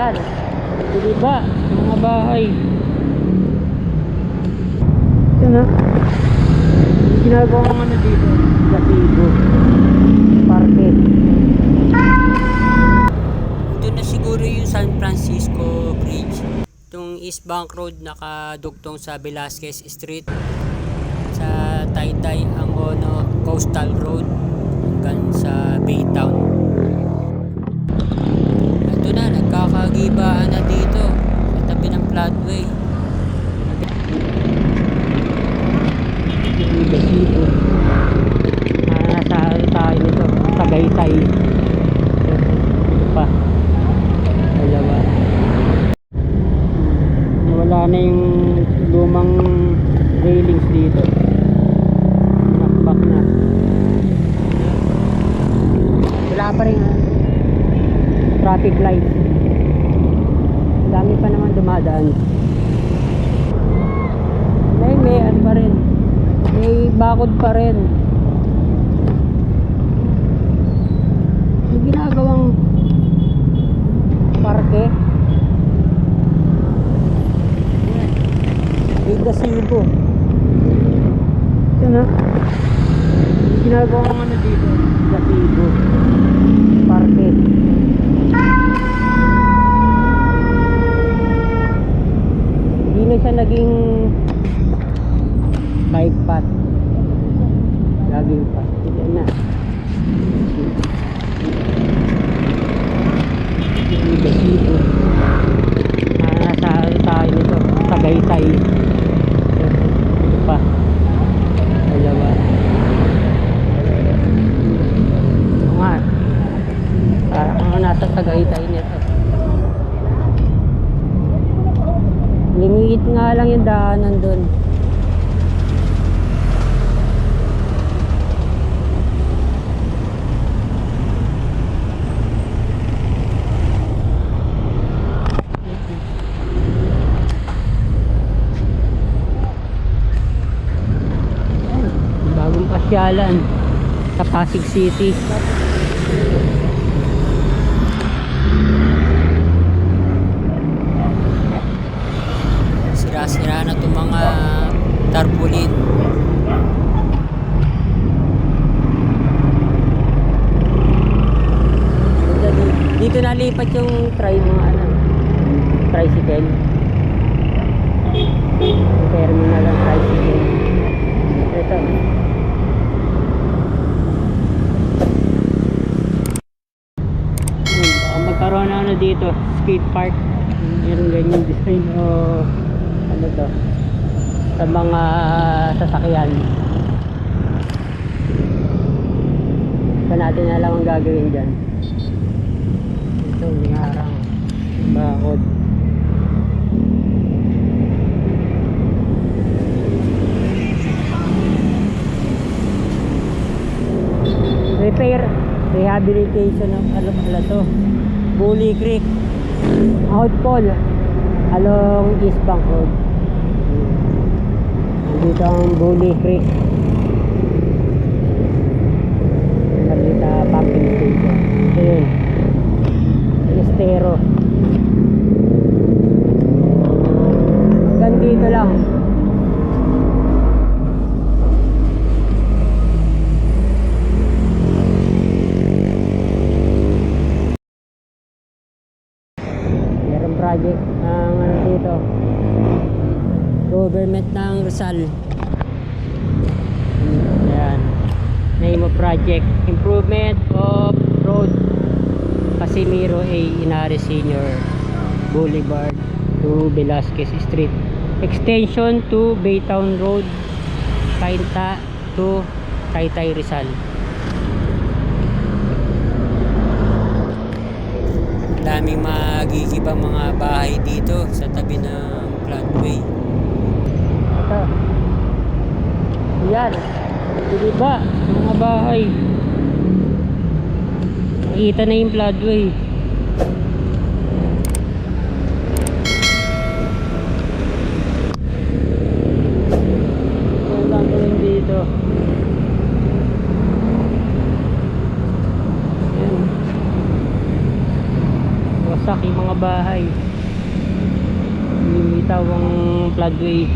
Yan. Diba? Mga bahay. Yan ha. Ginagawa ko ano dito. Gatigo. Parke. Ito na siguro yung San Francisco Bridge. Itong East Bank Road nakadugtong sa Velasquez Street. Sa Taytay Angono Coastal Road hanggang sa Baytown. Nagkakagibaan na dito sa tabi ng floodway. Gasibo. Nasa ano tayo nito? Tagaytay. Pa. Dalawa. Wala na yung lumang railings dito. Wala pa rin ah, traffic lights. Dumadaan. May may ano pa rin. May bakod pa rin. Yung ginagawang parke. May gasibo. Yan ha. Yung ginagawang ano dito. Gasibo. Parke. Siya naging bike path. Jogging path. Hindi na. Ah, nasa tayo nito. Tagaytay. Ito pa. Dalawa. Oo nga. Parang ako nasa Tagaytay nito. Limiit nga lang yung daanan doon. Bagong pasyalan sa Pasig City. Sira-sira na itong mga tarpaulin. Dito nalipat yung try mga ano, tricycle. Terminal ng tricycle. Ito. Hmm, baka magkaroon na ano dito, skate park. Meron ganyan design o ano to sa mga sasakyan. Pa natin alam ang gagawin dyan. Ito, may harang. Bakod. repair rehabilitation of ano pala to Bully Creek outfall along East Bank Road dito ang Bully Creek hanggang dito lang Meron project ang ano dito. Government ng Rizal. Ayan. Name of project. Improvement of road Casimiro A. Inares Senior Boulevard to Velasquez Street. Extension to Baytown Road. Kainta to Taytay Rizal. daming magigibang mga bahay dito sa tabi ng floodway. Ito. Yan. Diba? Mga bahay. Nakita na yung floodway. Wala lang dito. Yan. wasak yung mga bahay. Limitaw ang floodway.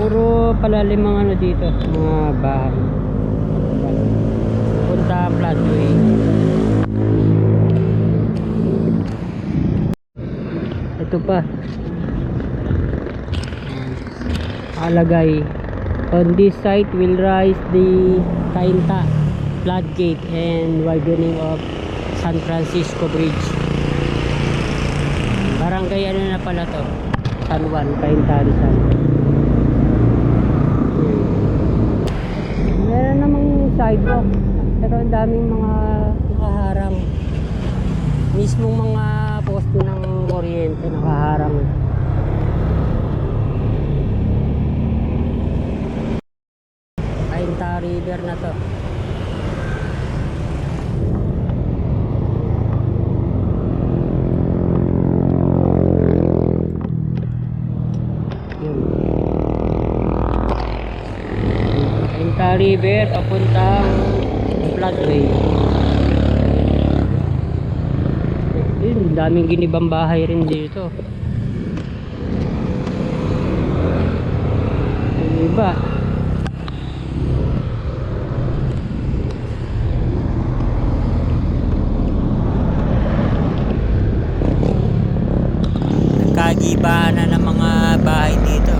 Puro palalim ang ano dito, mga bahay. Punta floodway. Ito pa. Alagay. On this site will rise the Cainta floodgate and widening of San Francisco Bridge. Barangay ano na pala to? San Juan, Cainta Rizal. Meron namang sidewalk pero ang daming mga nakaharang mismong mga poste ng kuryente nakaharang. Cainta River na to. Yun. Cainta River papuntang floodway daming ginibang bahay rin dito. Iba. Nagkagibahan na ng mga bahay dito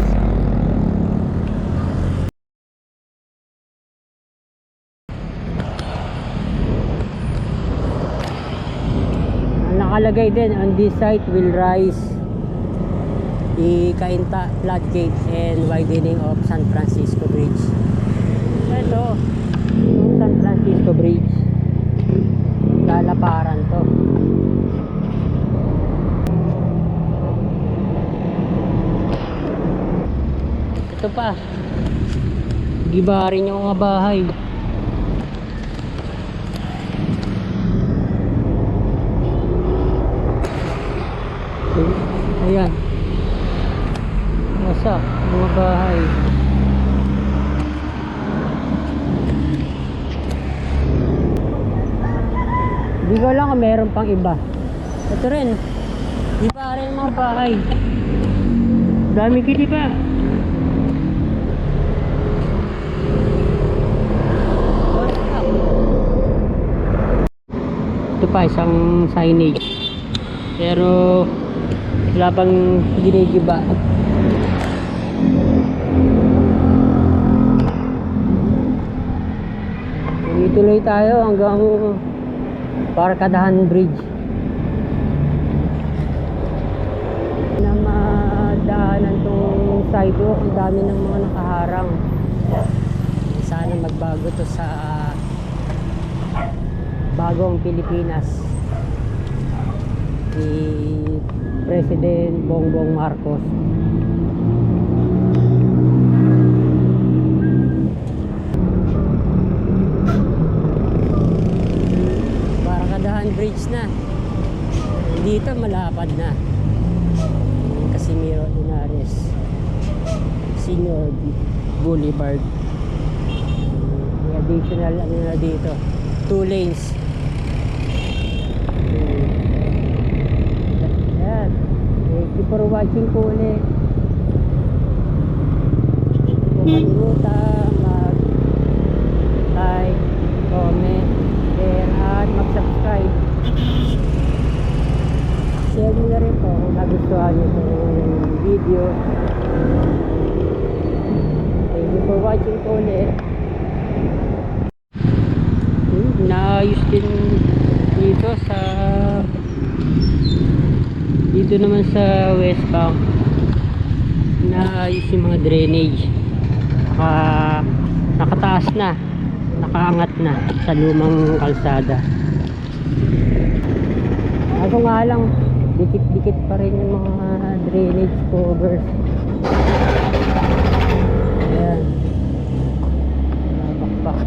Ang nakalagay din on this site will rise the Cainta floodgate and widening of San Francisco Bridge. Ito, San Francisco Bridge. Lalaparan to. Ito pa. Giba rin yung mga bahay. Ayan. Wasak mga bahay. Hindi ko lang kung meron pang iba. Ito rin. Iba rin mga bahay. Dami kiti pa. Ito pa isang signage. Pero wala pang ginigiba. Tuloy tayo hanggang Parkadahan Bridge. Na madaanan tong sidewalk, ang dami ng mga nakaharang. Sana magbago to sa bagong Pilipinas ni President Bongbong Marcos. Barakadahan Bridge na. Dito malapad na. Casimiro Linares Senior Boulevard. May additional ano na dito. Two lanes. Ayan. Thank watching po ulit. Kung kalimutan mag like, comment, share, at mag-subscribe. Share nyo na rin po kung nagustuhan nyo itong video. Thank you for watching po ulit. Hmm, Naayos din dito sa dito naman sa West Bank naayos yung mga drainage. Naka, nakataas na nakaangat na sa lumang kalsada. Ako nga lang dikit-dikit pa rin yung mga drainage covers. Ayan. Nabakbak